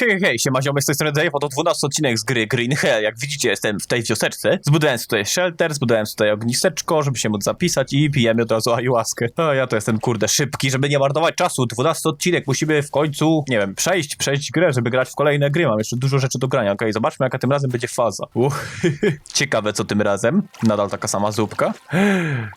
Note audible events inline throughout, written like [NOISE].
Hej, hej, siema ziomek z tej strony Dave, oto 12 odcinek z gry Green Hell. Jak widzicie, jestem w tej wioseczce. Zbudowałem tutaj shelter, zbudowałem tutaj ogniseczko, żeby się móc zapisać i pijemy od razu ayahuaskę. A ja to jestem, kurde, szybki, żeby nie marnować czasu. 12 odcinek, musimy w końcu, nie wiem, przejść, przejść grę, żeby grać w kolejne gry. Mam jeszcze dużo rzeczy do grania, okej, zobaczmy jaka tym razem będzie faza. Uch, [LAUGHS] ciekawe co tym razem. Nadal taka sama zupka.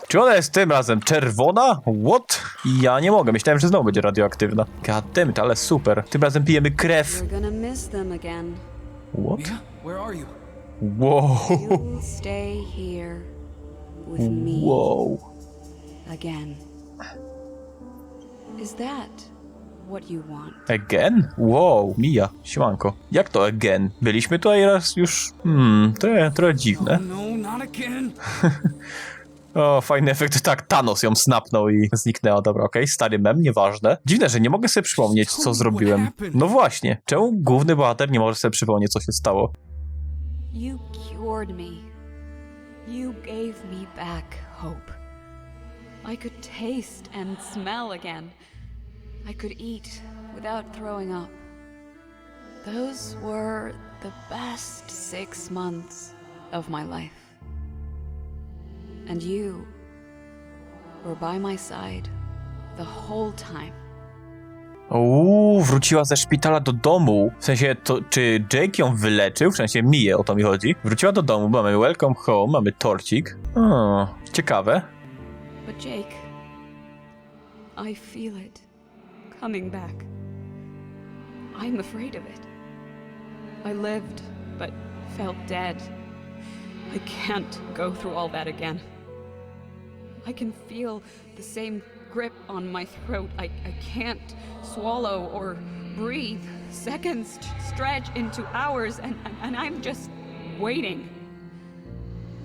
Czy ona jest tym razem czerwona? What? Ja nie mogę, myślałem, że znowu będzie radioaktywna. Goddammit, ale super. Tym razem pijemy krew. Gonna miss them again. What? Mia, where are you? Wow. You stay here with me Wow. again. Is that what you want? Again? Wow, Mija, siłanko. Jak to again? Byliśmy tutaj raz już... Hmm, trochę, trochę dziwne. No, not again. [LAUGHS] O, fajny efekt. Tak, Thanos ją snapnął i zniknęła. Dobra, okej, stary mem, nieważne. Dziwne, że nie mogę sobie przypomnieć, co zrobiłem. No właśnie, czemu główny bohater nie może sobie przypomnieć, co się stało? You cured me. You gave me back hope. I could taste and smell again. I could eat without throwing up. Those were the best six months of my life. And you were by my side the whole time. Uuu, wróciła ze szpitala do domu. W sensie, to, czy Jake ją wyleczył? W sensie, Miję, o to mi chodzi. Wróciła do domu, mamy welcome home, mamy torcik. O, ciekawe. But Jake, I feel it coming back. I'm afraid of it. I lived, but felt dead. I can't go through all that again. I can feel the same grip on my throat. I, I can't swallow or breathe. Seconds stretch into hours, and, and, and I'm just waiting.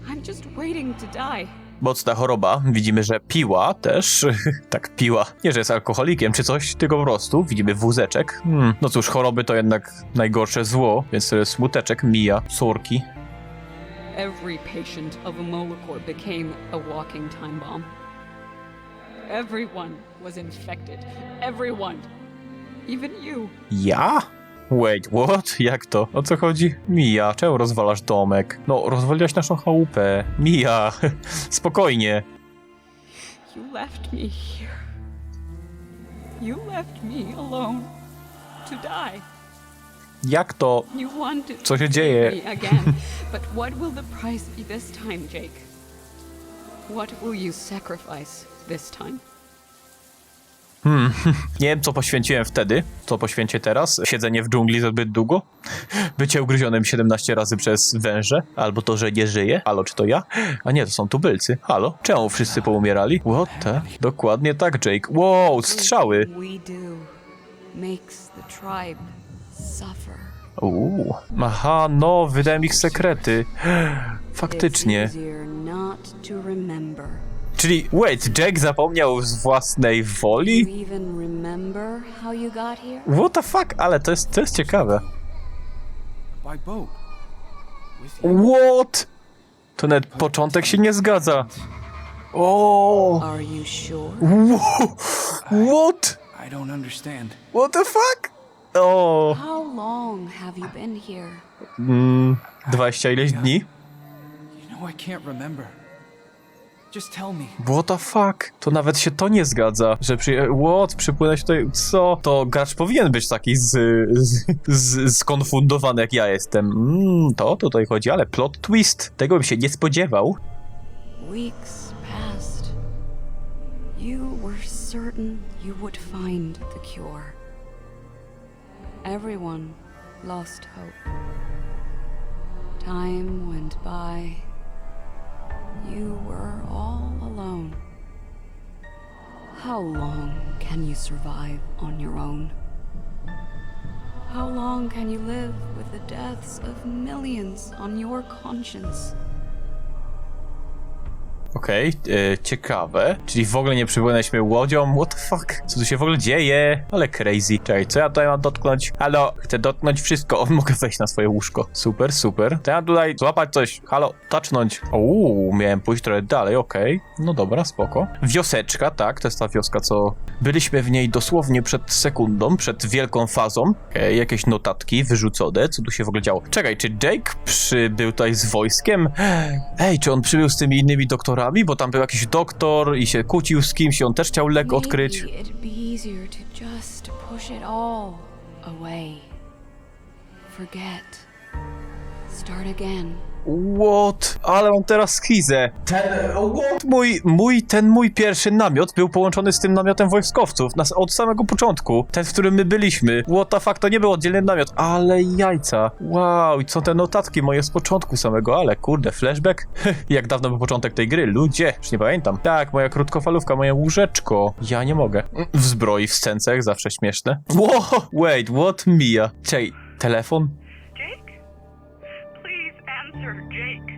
I'm just waiting to die. Mocna choroba. Widzimy, że piła też. [LAUGHS] tak, piła. Nie, że jest alkoholikiem czy coś, tylko po prostu. Widzimy wózeczek. Hmm. No cóż, choroby to jednak najgorsze zło, więc to jest smuteczek, mija, sorki. Every patient of a Molocor became a walking time bomb. Everyone was infected. Everyone. Even you. Ja? Wait, what? [LAUGHS] Jak to? O co chodzi? Mija, czemu rozwalasz domek? No, rozwaliłaś naszą chałupę. Mija, [LAUGHS] spokojnie. You left me here. You left me alone to die. Jak to? Co się dzieje? [LAUGHS] time? [LAUGHS] Nie wiem, co poświęciłem wtedy, co poświęcię teraz. Siedzenie w dżungli zbyt długo. [LAUGHS] Bycie ugryzionym 17 razy przez węże. Albo to, że nie żyję. Halo, czy to ja? A nie, to są tubylcy. Halo? Czemu wszyscy poumierali? What the? Dokładnie tak, Jake. Wow, strzały. We do makes the tribe. Uuu. Aha, no, wydałem ich sekrety. [GASPS] Faktycznie. Czyli, wait, Jack zapomniał z własnej woli? What the fuck? Ale to jest, to jest ciekawe. What? To nawet początek się nie zgadza. O. What? What the fuck? O. How long have you been here? Mm, 20 ileś dni? You know I can't remember. Just tell me. What the fuck? To nawet się to nie zgadza, że przy... What? Przypłynąć tutaj... Co? To gracz powinien być taki z... z, z skonfundowany jak ja jestem. Mm, to tutaj chodzi, ale plot twist. Tego bym się nie spodziewał. Weeks passed. You were certain you would find the cure. Everyone lost hope. Time went by. You were all alone. How long can you survive on your own? How long can you live with the deaths of millions on your conscience? Okej, e, ciekawe. Czyli w ogóle nie przypłynęliśmy łodzią? What the fuck? Co tu się w ogóle dzieje? Ale crazy. Czekaj, co ja tutaj mam dotknąć? Halo, chcę dotknąć wszystko. [LAUGHS] Mogę wejść na swoje łóżko. Super, super. To ja tutaj złapać coś. Halo, touchnąć. Uuu, miałem pójść trochę dalej, okej. No dobra, spoko. Wioseczka, tak, to jest ta wioska, co... Byliśmy w niej dosłownie przed sekundą, przed wielką fazą. Okej, jakieś notatki wyrzucone. Co tu się w ogóle działo? Czekaj, czy Jake przybył tutaj z wojskiem? Ej, czy on przybył z tymi innymi doktorami? Bo tam był jakiś doktor i się kłócił z kimś i on też chciał lek odkryć. Forget. Start again. What? Ale mam teraz schizę. Ten, what? Mój, mój, ten mój pierwszy namiot był połączony z tym namiotem wojskowców nas od samego początku. Ten, w którym my byliśmy. What the fuck, to nie był oddzielny namiot, ale jajca. Wow, i co te notatki moje z początku samego, ale kurde, flashback? Jak dawno był początek tej gry? Ludzie, już nie pamiętam. Tak, moja krótkofalówka, moje łóżeczko. Ja nie mogę. W zbroi, w scencach, zawsze śmieszne. Wow, wait, what Mia? Czej, telefon? Jake? Please answer, Jake.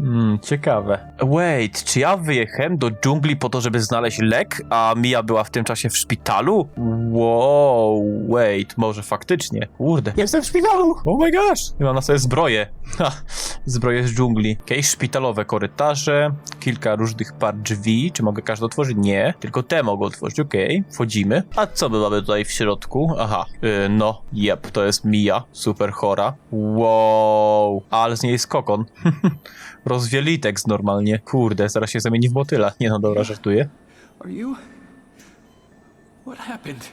Hmm, ciekawe. Wait, czy ja wyjechałem do dżungli po to, żeby znaleźć lek, a Mia była w tym czasie w szpitalu? Wow, wait, może faktycznie. Kurde. Jestem w szpitalu! Oh my gosh! I mam na sobie zbroję. [LAUGHS] Ha, zbroję z dżungli. Okej, szpitalowe korytarze, kilka różnych par drzwi. Czy mogę każdy otworzyć? Nie, tylko te mogę otworzyć. Okej, wchodzimy. A co my mamy tutaj w środku? Aha, y, no, jep, to jest Mia, super chora. Wow, ale z niej jest kokon. [LAUGHS] Rozwielitek normalnie. Kurde, zaraz się zamieni w motyla. Nie no, dobra, żartuję. Are you? What happened?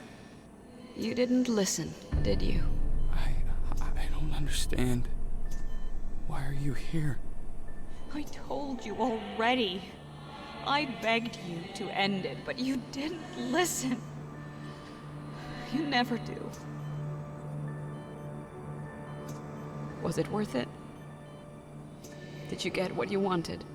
You didn't listen, did you? I I don't understand. Why are you here? I told you already. I begged you to end it, but you didn't listen. You never do. Was it worth it? Did you get what you wanted?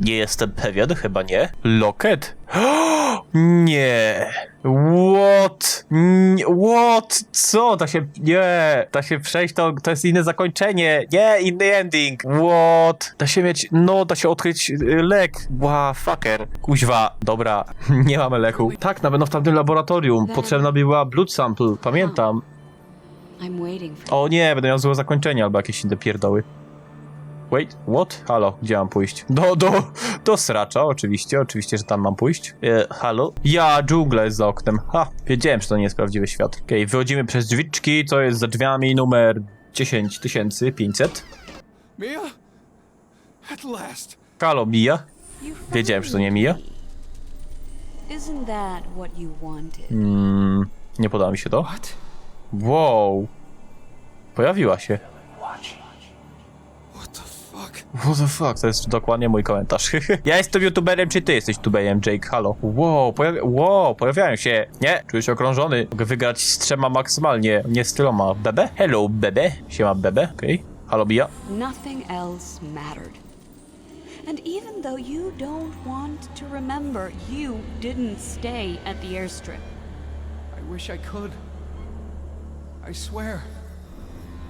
Nie jestem pewien, chyba nie. Locket? [GASPS] Nie. What? Nie, What? Co? Da się... Nie. Da się przejść, to, to jest inne zakończenie. Nie, inny ending. What? Da się mieć... No, da się odkryć y, lek. Wow, fucker. Kuźwa. Dobra, [LAUGHS] nie mamy leku. Tak, na pewno w tamtym laboratorium. Potrzebna była blood sample. Pamiętam. O nie, będę miał złe zakończenie albo jakieś inne pierdoły. Wait, what? Halo, gdzie mam pójść? Do, do, do sracza, oczywiście, oczywiście, że tam mam pójść. E, halo? Ja, dżungla jest za oknem. Ha, wiedziałem, że to nie jest prawdziwy świat. Okej, wychodzimy przez drzwiczki, co jest za drzwiami numer 10500. Mia? At last. Halo, you. Wiedziałem, że to nie wanted? Mm, nie podoba mi się to. Wow. Pojawiła się. What the fuck? To jest dokładnie mój komentarz. [LAUGHS] ja jestem youtuberem, czy ty jesteś youtuberem, Jake? Halo. Wow, pojawi wow, pojawiają się. Nie, czuję się okrążony. Mogę wygrać z trzema maksymalnie, nie z tyloma. Bebe? Hello, bebe. Siema, bebe. Okej. Halo, Bia. Nothing else mattered. And even though you don't want to remember, you didn't stay at the airstrip. I wish I could. I swear.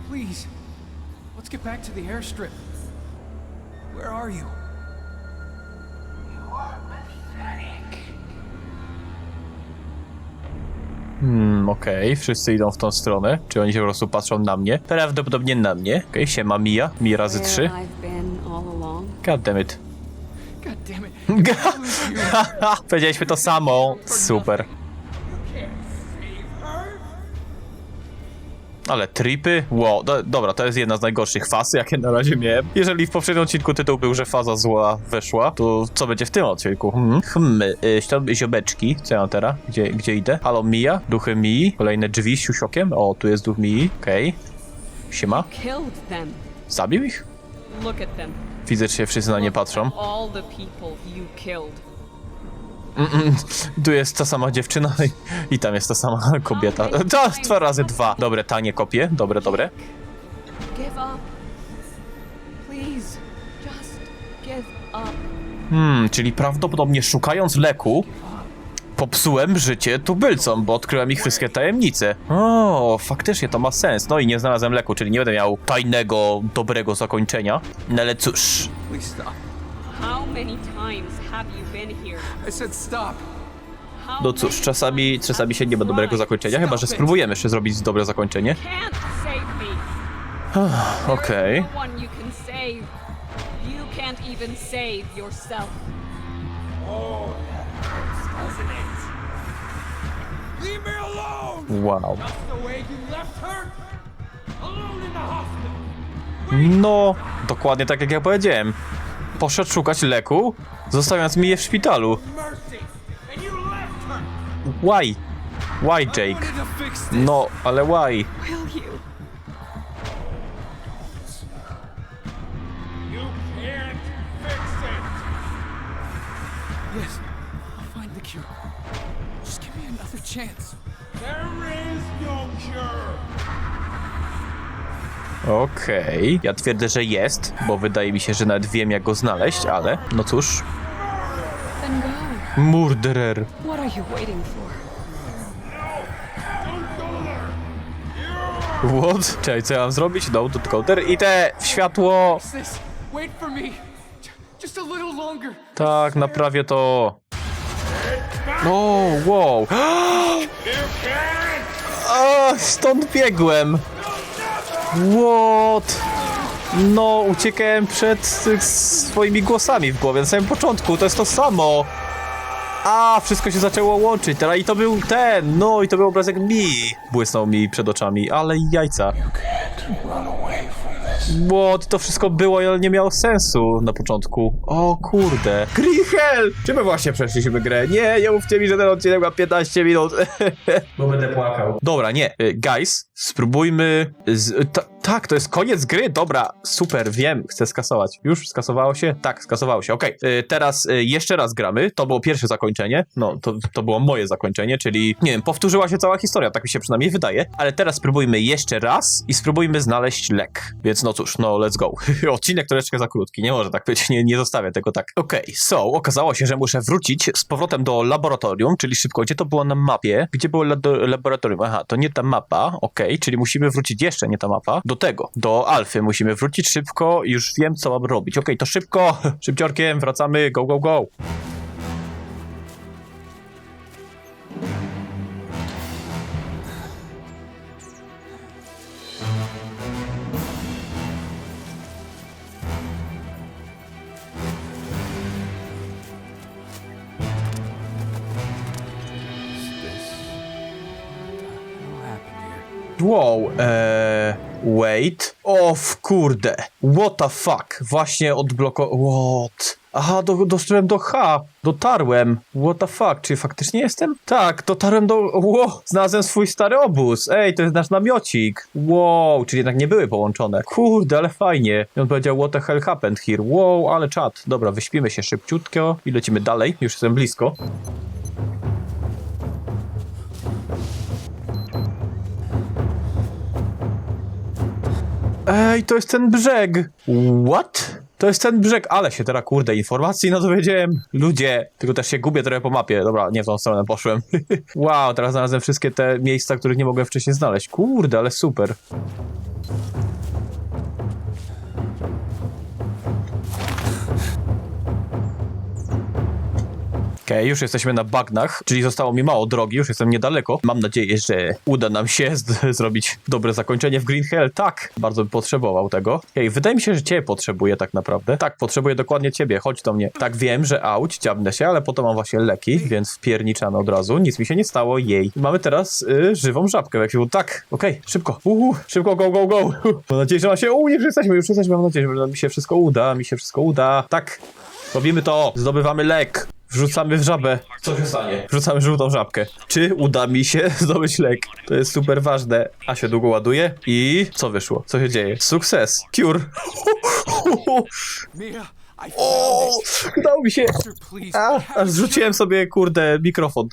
Please. Let's get back to the airstrip. Where are you? Hmm, okej, wszyscy idą w tą stronę. Czy oni się po prostu patrzą na mnie? Prawdopodobnie na mnie. Okej, siema, Mia. Mi razy Where trzy. I've been all along. God damn it. God damn it. Lose [LAUGHS] you. Powiedzieliśmy to samo. Super. Ale tripy? Wow, do, dobra, to jest jedna z najgorszych faz, jakie na razie miałem. Jeżeli w poprzednim odcinku tytuł był, że faza zła weszła, to co będzie w tym odcinku? Hmm, hmm y, ziobeczki. Co ja mam teraz? Gdzie, gdzie idę? Halo, Mija? Duchy Mii? Kolejne drzwi z siusiokiem? O, tu jest duch Mii. Okej. Siema. Killed them. Zabił ich? At them. Fizycznie wszyscy na nie patrzą. Tu jest ta sama dziewczyna i, i tam jest ta sama [LAUGHS] kobieta. To dwa razy dwa. Dobre, tanie kopie. Dobre, dobre. up. Please, just give up. Hmm, czyli prawdopodobnie szukając leku, popsułem życie tubylcom, bo odkryłem ich wszystkie tajemnice. O, faktycznie to ma sens. No i nie znalazłem leku, czyli nie będę miał tajnego, dobrego zakończenia. No ale cóż. Please stop. No cóż, czasami, czasami się nie ma dobrego zakończenia, chyba że spróbujemy jeszcze zrobić dobre zakończenie. Can't save me. Okej. No one you can save. You can't even save yourself. Leave me alone! Wow. That's the way you left her? Alone in the hospital! No, dokładnie tak jak ja powiedziałem. Poszedł szukać leku, zostawiając mi je w szpitalu. Why? Why, Jake? No, ale why? There is no cure! Okej. Ja twierdzę, że jest, bo wydaje mi się, że nawet wiem jak go znaleźć, ale no cóż. Then go. Murderer. What are you waiting for? What? Czekaj, co ja mam zrobić? No, to counter i te w światło. Sis, wait for me! J- Just a little longer! Tak, naprawię to. O, wow. [GASPS] A, stąd biegłem. What? No, uciekałem przed swoimi głosami w głowie na samym początku, to jest to samo. A, wszystko się zaczęło łączyć, teraz i to był ten, no i to był obrazek mi. Błysnął mi przed oczami, ale jajca. What? To wszystko było, ale nie miało sensu na początku. O kurde. Hell! Czy my właśnie przeszliśmy grę? Nie, nie mówcie mi, że ten odcinek ma 15 minut. [LAUGHS] Bo będę płakał. Dobra, nie. Y, Guys, spróbujmy... Z... Ta, tak, to jest koniec gry. Dobra, super, wiem. Chcę skasować. Już skasowało się? Tak, skasowało się. Okej. Y, Teraz y, jeszcze raz gramy. To było pierwsze zakończenie. No, to, to było moje zakończenie, czyli nie wiem, powtórzyła się cała historia, tak mi się przynajmniej wydaje. Ale teraz spróbujmy jeszcze raz i spróbujmy znaleźć lek. Więc no cóż, no let's go. [LAUGHS] Odcinek troszeczkę za krótki, nie może tak być, nie, nie zostawię tego tak. Okej, so, okazało się, że muszę wrócić z powrotem do laboratorium, czyli szybko, gdzie to było na mapie? Gdzie było laboratorium? Aha, to nie ta mapa, okej, czyli musimy wrócić jeszcze, nie ta mapa, do tego, do Alfy musimy wrócić szybko, już wiem, co mam robić. Okej, to szybko, [LAUGHS] szybciorkiem, wracamy, go, go, go. Wow, eee, wait. O, w kurde. What the fuck? Właśnie odbloko... What? Aha, do, doszedłem do H. Dotarłem. What the fuck? Czy faktycznie jestem? Tak, dotarłem do... Wow, znalazłem swój stary obóz. Ej, to jest nasz namiocik. Wow, czyli jednak nie były połączone. Kurde, ale fajnie. I on powiedział, what the hell happened here? Wow, ale czad. Dobra, wyśpimy się szybciutko i lecimy dalej. Już jestem blisko. Ej, to jest ten brzeg! What? To jest ten brzeg, ale się teraz kurde informacji no dowiedziałem. Ludzie, tylko też się gubię trochę po mapie. Dobra, nie w tą stronę poszłem. [LAUGHS] wow, teraz znalazłem wszystkie te miejsca, których nie mogłem wcześniej znaleźć. Kurde, ale super. Okej, już jesteśmy na bagnach, czyli zostało mi mało drogi, już jestem niedaleko. Mam nadzieję, że uda nam się [LAUGHS] zrobić dobre zakończenie w Green Hell. Tak, bardzo bym potrzebował tego. Ej, wydaje mi się, że ciebie potrzebuję tak naprawdę. Tak, potrzebuję dokładnie ciebie, chodź do mnie. Tak, wiem, że auć, dziabnę się, ale potem mam właśnie leki, więc wpierniczamy od razu. Nic mi się nie stało, jej. Mamy teraz y, żywą żabkę, jak się... Tak, okej, szybko, uhu, szybko, go, go, go. [LAUGHS] Mam nadzieję, że nam się... U, już jesteśmy, już jesteśmy, mam nadzieję, że mi się wszystko uda, mi się wszystko uda. Tak, robimy to, zdobywamy lek. Wrzucamy w żabę. Co się stanie? Wrzucamy żółtą żabkę. Czy uda mi się [LAUGHS] zdobyć lek? To jest super ważne. A się długo ładuje. I co wyszło? Co się dzieje? Sukces. Cure. O, udało mi się. A, aż zrzuciłem sobie, kurde, mikrofon.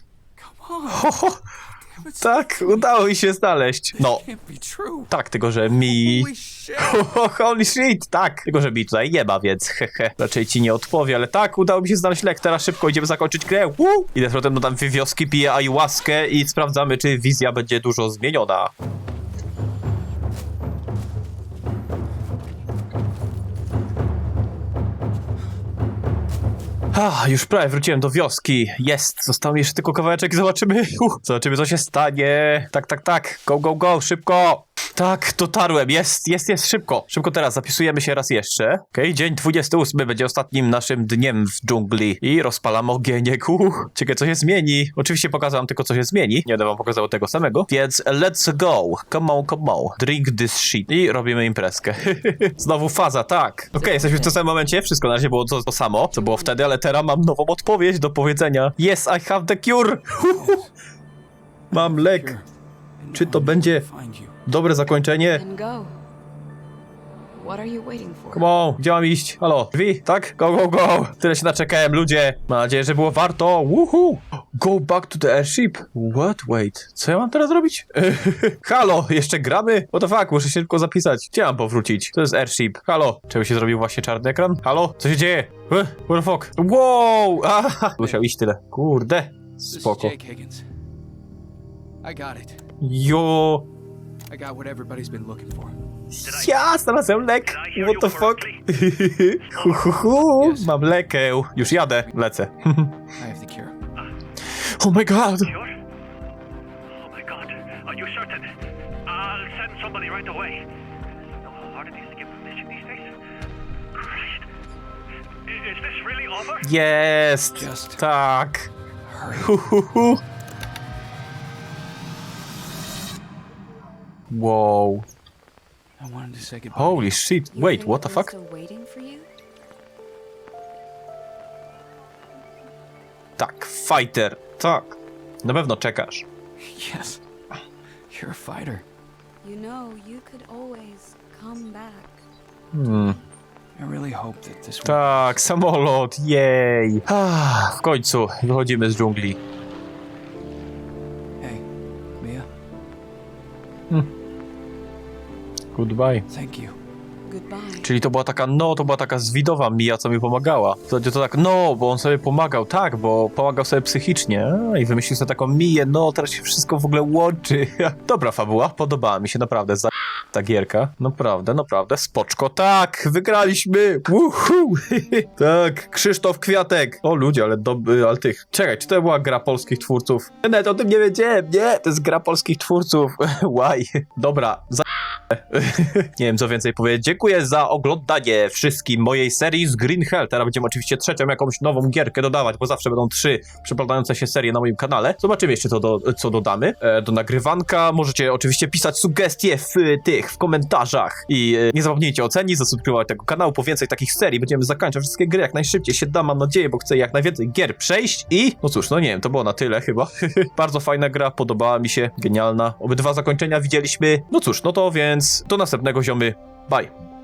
Ho, ho. Tak, udało mi się znaleźć. No, tak, tylko że mi... [LAUGHS] Holy shit. Tak. Tylko, że mi tutaj nie ma, więc [LAUGHS] hehe. Raczej ci nie odpowie, ale tak, udało mi się znaleźć lek. Teraz szybko idziemy zakończyć grę. Woo! Idę z powrotem do tam wioski, piję ayahuaskę i sprawdzamy, czy wizja będzie dużo zmieniona. Ah, już prawie wróciłem do wioski. Jest, został jeszcze tylko kawałeczek i zobaczymy. Uh, [LAUGHS] zobaczymy, co się stanie. Tak, tak, tak. Go, go, go, szybko. Tak, dotarłem. Jest, jest, jest, szybko. Szybko teraz, zapisujemy się raz jeszcze. Okej, dzień 28 będzie ostatnim naszym dniem w dżungli. I rozpalam ogieniek. Ciekawe, co się zmieni. Oczywiście pokazałem tylko, co się zmieni. Nie będę wam pokazał tego samego. Więc let's go. Come on, come on. Drink this shit. I robimy imprezkę. [LAUGHS] Znowu faza, tak. Okej, jesteśmy w tym samym momencie. Wszystko na razie było to, to samo, co było wtedy, ale teraz mam nową odpowiedź do powiedzenia. Yes, I have the cure. [LAUGHS] mam lek. Czy to będzie. Dobre zakończenie? Come on, gdzie mam iść? Halo, drzwi? Tak? Go, go, go! Tyle się naczekałem, ludzie! Mam nadzieję, że było warto! Woohoo! Go back to the airship? What? Wait, co ja mam teraz robić? [LAUGHS] Halo, jeszcze gramy? What the fuck, muszę się szybko zapisać. Gdzie mam powrócić? To jest airship. Halo, czemu się zrobił właśnie czarny ekran? Halo, co się dzieje? What the fuck? Wow! [LAUGHS] Aha! Musiał iść tyle. Kurde. Spoko. Jo! I got what everybody's been looking for. Ja znalazłem lek! Did I What the fuck? [LAUGHS] Yes. Mam lekę. Eh, już jadę. Lecę. [LAUGHS] I have the cure. oh my god! Sure? Oh my god. Are you certain? I'll send somebody right away. So hard it is get permission these days. Christ. Is this really over? Jest! Just- Tak! Hurry. Wow. I wanted to say goodbye. Holy shit. Wait, what the fuck? Still waiting for you? Tak, fighter. Tak. Na pewno czekasz. [LAUGHS] Yes. You're a fighter. You know, you could always come back. Hmm. I really hope that this will Tak, samolot. Jej. Ah, w końcu wychodzimy z dżungli. Hey, Mia, Goodbye. thank you. Goodbye. Czyli to była taka, no, to była taka zwidowa Mija, co mi pomagała. To, to tak, no, bo on sobie pomagał, tak, bo pomagał sobie psychicznie a, i wymyślił sobie taką Miję, no, teraz się wszystko w ogóle łączy. [LAUGHS] Dobra fabuła, podobała mi się naprawdę za ta gierka. Naprawdę, naprawdę, spoczko, tak, wygraliśmy, Woohoo! [LAUGHS] tak, Krzysztof Kwiatek. O ludzie, ale dobry, ale tych, czekaj, czy to była gra polskich twórców? Nawet o tym nie wiedziałem, nie, to jest gra polskich twórców. [LAUGHS] Why? Dobra, za [LAUGHS] nie wiem co więcej powiedzieć. Dziękuję za oglądanie wszystkim mojej serii z Green Hell. Teraz będziemy oczywiście trzecią jakąś nową gierkę dodawać, bo zawsze będą trzy przepadające się serie na moim kanale. Zobaczymy jeszcze co, do, co dodamy e, do nagrywanka. Możecie oczywiście pisać sugestie w tych, w komentarzach i e, nie zapomnijcie ocenić, zasubskrybować tego kanału po więcej takich serii. Będziemy zakończać wszystkie gry jak najszybciej się da, mam nadzieję, bo chcę jak najwięcej gier przejść i no cóż, no nie wiem, to było na tyle chyba. [LAUGHS] Bardzo fajna gra, podobała mi się, genialna. Obydwa zakończenia widzieliśmy. No cóż, no to więc do następnego ziomy. Bye.